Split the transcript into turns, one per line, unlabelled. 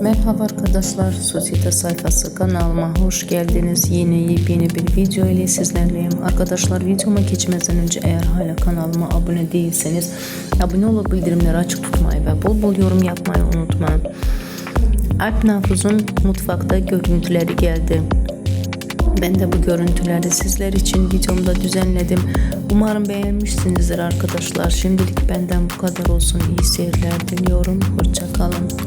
Merhaba arkadaşlar, Sosyete sayfası kanalıma hoş geldiniz. Yine yepyeni bir video ile sizlerleyim. Arkadaşlar videoma geçmeden önce eğer hala kanalıma abone değilseniz abone olup bildirimleri açık tutmayı ve bol bol yorum yapmayı unutmayın. Alp Nafuz'un mutfakta görüntüleri geldi. Ben de bu görüntüleri sizler için videomda düzenledim. Umarım beğenmişsinizdir arkadaşlar. Şimdilik benden bu kadar olsun. İyi seyirler diliyorum. Hoşçakalın.